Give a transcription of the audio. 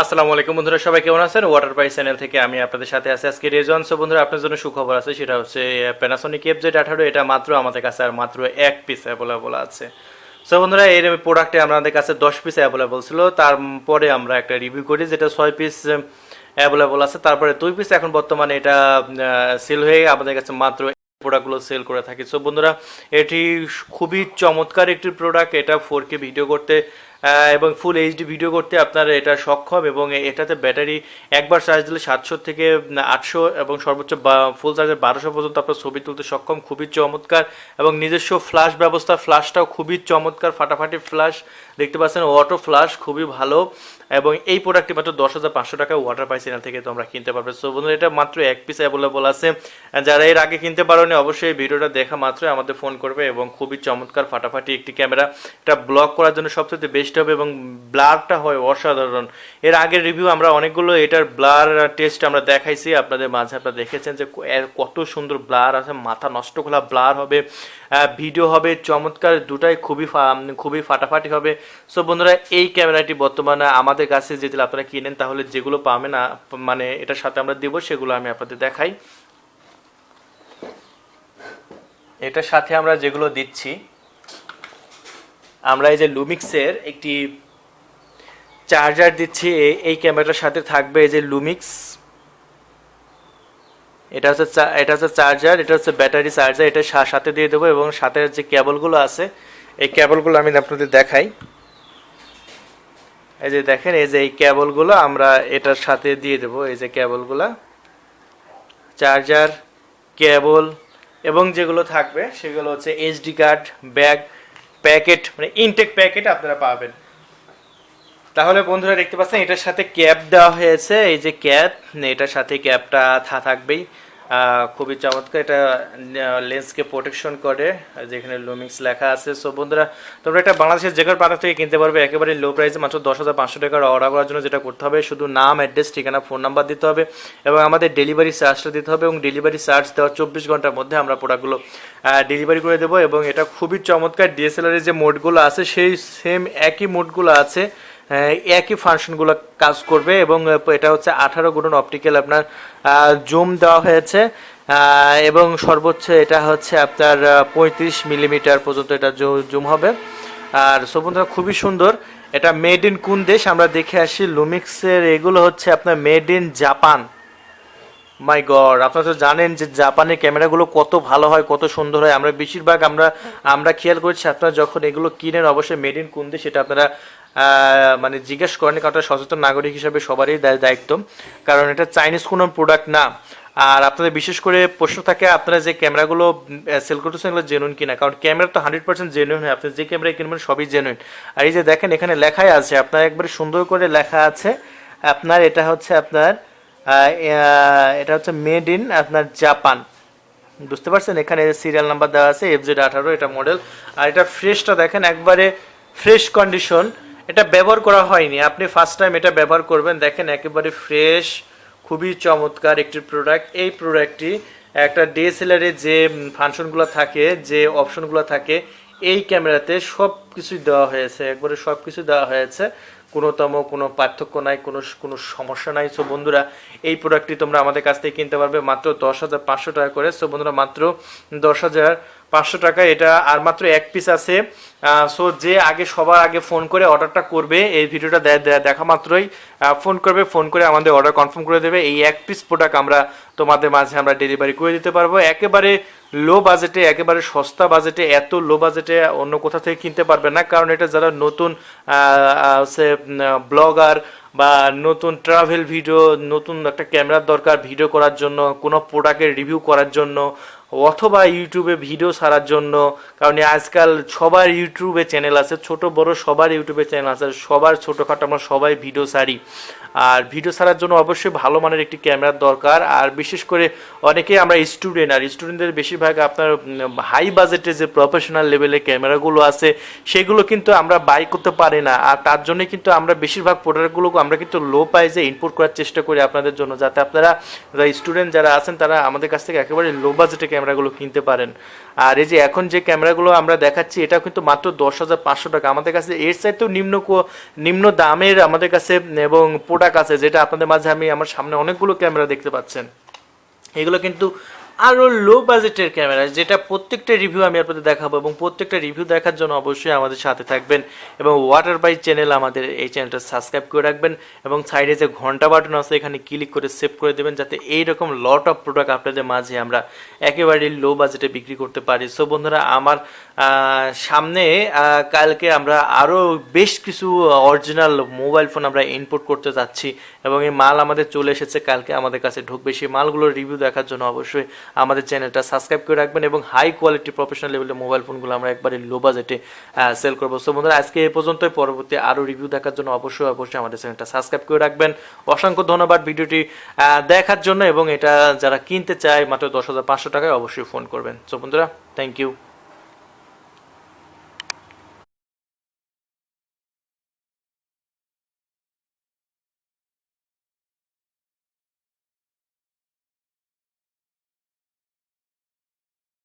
আসসালামু আলাইকুম বন্ধুরা, সবাই কেমন আছেন? ওয়াটার পাই চ্যানেল থেকে আমি আপনাদের সাথে আছি। আজকে রেজন বন্ধুরা আপনার জন্য সুখবর আছে, সেটা হচ্ছে প্যানাসোনিক এফ জেড আঠারো, এটা মাত্র আমাদের কাছে আর মাত্র এক পিস অ্যাভেলেবল আছে। সো বন্ধুরা এই প্রোডাক্টে আমাদের কাছে দশ পিস অ্যাভেলেবল ছিল। তারপরে আমরা একটা রিভিউ করি, যেটা ছয় পিস অ্যাভেলেবল আছে। তারপরে দুই পিস এখন বর্তমানে এটা সেল হয়ে আমাদের কাছে মাত্র প্রোডাক্টগুলো সেল করে থাকি। সো বন্ধুরা, এটি খুবই চমৎকার একটি প্রোডাক্ট এটা ফোর কে ভিডিও করতে এবং ফুল এইচডি ভিডিও করতে আপনার এটা সক্ষম এবং এটাতে ব্যাটারি একবার চার্জ দিলে সাতশো থেকে আটশো এবং সর্বোচ্চ ফুল চার্জে বারোশো পর্যন্ত আপনার ছবি তুলতে সক্ষম, খুবই চমৎকার এবং নিজস্ব ফ্ল্যাশ ব্যবস্থা ফ্ল্যাশটাও খুবই চমৎকার, ফাটাফাটি ফ্ল্যাশ দেখতে পাচ্ছেন অটো ফ্ল্যাশ খুবই ভালো এবং এই প্রোডাক্টটি মাত্র দশ হাজার পাঁচশো টাকা ওয়াটার পাই চ্যানেল থেকে তোমরা কিনতে পারবে। সো বন্ধুরা, এটা মাত্র এক পিস অ্যাভেলেবল আছে। যারা এর আগে কিনতে পারোনি, অবশ্যই ভিডিওটা দেখা মাত্রই আমাদের ফোন করবে এবং খুবই চমৎকার, ফাটাফাটি একটি ক্যামেরা এটা ব্লক করার জন্য সবচেয়ে বেস্ট হবে এবং ব্লারটা হয় অসাধারণ। এর আগের রিভিউ আমরা অনেকগুলো, এটার ব্লার টেস্ট আমরা দেখাইছি, আপনাদের মাঝে আপনারা দেখেছেন যে কত সুন্দর ব্লার আছে, মাথা নষ্ট খোলা ব্লার হবে ভিডিও হবে, চমৎকার, দুটাই খুবই খুবই ফাটাফাটি হবে। সো বন্ধুরা, এই ক্যামেরাটি বর্তমানে আমাদের কাছে যদি আপনারা কিনেন, তাহলে যেগুলো পাবেন না মানে এটার সাথে আমরা দেবো, সেগুলো আমি আপনাদের দেখাই। এটার সাথে আমরা যেগুলো দিচ্ছি আমরা এই যে লুমিক্সের একটি চার্জার দিচ্ছি এই- ক্যামেরাটার সাথে থাকবে এই যে লুমিক্স এটা হচ্ছে এটা হচ্ছে চার্জার এটা হচ্ছে ব্যাটারি চার্জার এটা সাথে দিয়ে দেবো এবং সাথে যে কেবলগুলো আছে, এই কেবলগুলো আমি আপনাদের দেখাই। এই যে দেখেন, এই যে এই কেবলগুলো আমরা এটার সাথে দিয়ে দেবো, এই যে কেবলগুলো চার্জার কেবল এবং যেগুলো থাকবে, সেগুলো হচ্ছে এইচডি কার্ড ব্যাগ প্যাকেট মানে ইনটেক প্যাকেট আপনারা পাবেন। তাহলে বন্ধুরা দেখতে পাচ্ছেন, এটার সাথে ক্যাপ দেওয়া হয়েছে। এই যে ক্যাপ, এটার সাথে ক্যাপটা থাকবেই। খুবই চমৎকার এটা লেন্সকে প্রোটেকশন করে, যেখানে লুমিক্স লেখা আছে। সো বন্ধুরা, তোমরা এটা বাংলাদেশের যে কোনো থেকে কিনতে পারবে। একেবারে লো প্রাইসে মাত্র দশ হাজার পাঁচশো টাকার অর্ডার করার জন্য যেটা করতে হবে, শুধু নাম অ্যাড্রেস ঠিকানা ফোন নাম্বার দিতে হবে এবং আমাদের ডেলিভারি চার্জটা দিতে হবে এবং ডেলিভারি চার্জ দেওয়ার চব্বিশ ঘণ্টার মধ্যে আমরা প্রোডাক্টগুলো ডেলিভারি করে দেবো এবং এটা খুবই চমৎকার ডিএসএলআর এর যে মোডগুলো আছে, সেই সেম একই মোডগুলো আছে। একই ফাংশনগুলো কাজ করবে এবং এটা হচ্ছে আঠারো গুণন অপটিক্যাল আপনার জুম দেওয়া হয়েছে এবং সর্বোচ্চ এটা হচ্ছে আপনার পঁয়ত্রিশ মিলিমিটার পর্যন্ত এটা জুম হবে। আর সো বন্ধুরা, খুবই সুন্দর। এটা মেড ইন কোন দেশ? আমরা দেখে আসি লুমিক্সের এগুলো হচ্ছে আপনার made in Japan my God আপনারা তো জানেন যে জাপানের ক্যামেরাগুলো কত ভালো হয়, কত সুন্দর হয়। আমরা বেশিরভাগ আমরা আমরা খেয়াল করছি, আপনারা যখন এগুলো কিনেন, অবশ্যই মেড ইন কোন দেশ, সেটা আপনারা মানে জিজ্ঞেস করেন কারণ সচেতন নাগরিক হিসাবে সবারই দায়- দায়িত্ব। কারণ এটা চাইনিজ কোনো প্রোডাক্ট না। আর আপনাদের বিশেষ করে প্রশ্ন থাকে, আপনারা যে ক্যামেরাগুলো সেল করতেছেন এগুলো জেনুইন কিনা? কারণ ক্যামেরা তো হান্ড্রেড পার্সেন্ট জেনুইন হয়। আপনি যে ক্যামেরা কিনবেন সবই জেনুইন আর এই যে দেখেন, এখানে লেখাই আছে। আপনার একবারে সুন্দর করে লেখা আছে। আপনার এটা হচ্ছে আপনার এটা হচ্ছে মেড ইন আপনার জাপান। বুঝতে পারছেন? এখানে সিরিয়াল নাম্বার দেওয়া আছে এফ জেড আঠারো, এটা মডেল আর এটা ফ্রেশটা দেখেন, একবারে ফ্রেশ কন্ডিশন এটা ব্যবহার করা হয়নি। আপনি ফার্স্ট টাইম এটা ব্যবহার করবেন। দেখেন একেবারে ফ্রেশ খুবই চমৎকার একটি প্রোডাক্ট এই প্রোডাক্টটি একটা ডিএসএলআর যে ফাংশনগুলো থাকে, যে অপশনগুলো থাকে, এই ক্যামেরাতে সব কিছুই দেওয়া হয়েছে। একবারে সব কিছু দেওয়া হয়েছে। কোনোতম কোনো পার্থক্য নাই, কোনো কোনো সমস্যা নাই। সো বন্ধুরা, এই প্রোডাক্টটি তোমরা আমাদের কাছ থেকে কিনতে পারবে মাত্র দশ হাজার পাঁচশো টাকা করে। সো বন্ধুরা, মাত্র দশ হাজার পাঁচশো টাকা, এটা আর মাত্র এক পিস আছে। সো যে আগে সবার আগে ফোন করে অর্ডারটা করবে, এই ভিডিওটা দেখা মাত্রই। ফোন করবে ফোন করে আমাদের অর্ডার কনফার্ম করে দেবে। এই এক পিস প্রোডাক্ট আমরা তোমাদের মাঝে আমরা ডেলিভারি করে দিতে পারব। একেবারে লো বাজেটে একেবারে সস্তা বাজেটে এত লো বাজেটে অন্য কোথা থেকে কিনতে পারবে না। কারণ এটা যারা নতুন সে ব্লগার বা নতুন ট্রাভেল ভিডিও নতুন একটা ক্যামেরার দরকার ভিডিও করার জন্য, কোনো প্রোডাক্টের রিভিউ করার জন্য অথবা ইউটিউবে ভিডিও ছাড়ার জন্য, কারণ আজকাল সবার ইউটিউবে চ্যানেল আছে, ছোট বড় সবার ইউটিউবে চ্যানেল আছে, সবার ছোটোখাটো আমরা সবাই ভিডিও ছাড়ি। আর ভিডিও ছাড়ার জন্য অবশ্যই ভালো মানের একটি ক্যামেরার দরকার, আর বিশেষ করে অনেকেই আমরা স্টুডেন্ট আর স্টুডেন্টদের বেশিরভাগ আপনার হাই বাজেটের যে প্রফেশনাল লেভেলের ক্যামেরাগুলো আছে, সেগুলো কিন্তু আমরা বাই করতে পারি না। আর তার জন্য কিন্তু আমরা বেশিরভাগ প্রোডাক্টগুলো আমরা কিন্তু লো প্রাইসে ইনপুট করার চেষ্টা করি আপনাদের জন্য, যাতে আপনারা স্টুডেন্ট যারা আছেন, তারা আমাদের কাছ থেকে একেবারে লো বাজেটে ক্যামেরা ক্যামেরাগুলো কিনতে পারেন। আর এই যে এখন যে ক্যামেরাগুলো আমরা দেখাচ্ছি এটা কিন্তু মাত্র দশ হাজার পাঁচশো টাকা। আমাদের কাছে এর চাইতেও নিম্ন নিম্ন দামের আমাদের কাছে এবং প্রোডাক্ট আছে, যেটা আপনাদের মাঝে আমি আমার সামনে অনেকগুলো ক্যামেরা দেখতে পাচ্ছেন। এগুলো কিন্তু আরও লো বাজেটের ক্যামেরা যেটা প্রত্যেকটা রিভিউ আমি আপনাদের দেখাবো এবং প্রত্যেকটা রিভিউ দেখার জন্য অবশ্যই আমাদের সাথে থাকবেন এবং ওয়াটার বাই চ্যানেল আমাদের এই চ্যানেলটা সাবস্ক্রাইব করে রাখবেন এবং সাইডে যে ঘণ্টা বাটন আছে, এখানে ক্লিক করে সেভ করে দেবেন যাতে এইরকম লট অফ প্রোডাক্ট আপনাদের মাঝে আমরা একেবারে লো বাজেটে বিক্রি করতে পারি। সো বন্ধুরা, আমার সামনে কালকে আমরা আরও বেশ কিছু অরিজিনাল মোবাইল ফোন আমরা ইনপুট করতে যাচ্ছি এবং এই মাল আমাদের চলে এসেছে। কালকে আমাদের কাছে ঢুকবে। সেই মালগুলোর রিভিউ দেখার জন্য অবশ্যই আমাদের চ্যানেলটা সাবস্ক্রাইব করে রাখবেন এবং হাই কোয়ালিটি প্রফেশনাল লেভেলের মোবাইল ফোনগুলো আমরা একবারে লো বাজেটে সেল করব। সো বন্ধুরা, আজকে এই পর্যন্তই। পরবর্তী আরও রিভিউ দেখার জন্য অবশ্যই অবশ্যই আমাদের চ্যানেলটা সাবস্ক্রাইব করে রাখবেন। অসংখ্য ধন্যবাদ ভিডিওটি দেখার জন্য এবং এটা যারা কিনতে চায় মাত্র দশ হাজার পাঁচশো টাকায় অবশ্যই ফোন করবেন। সো বন্ধুরা থ্যাংক ইউ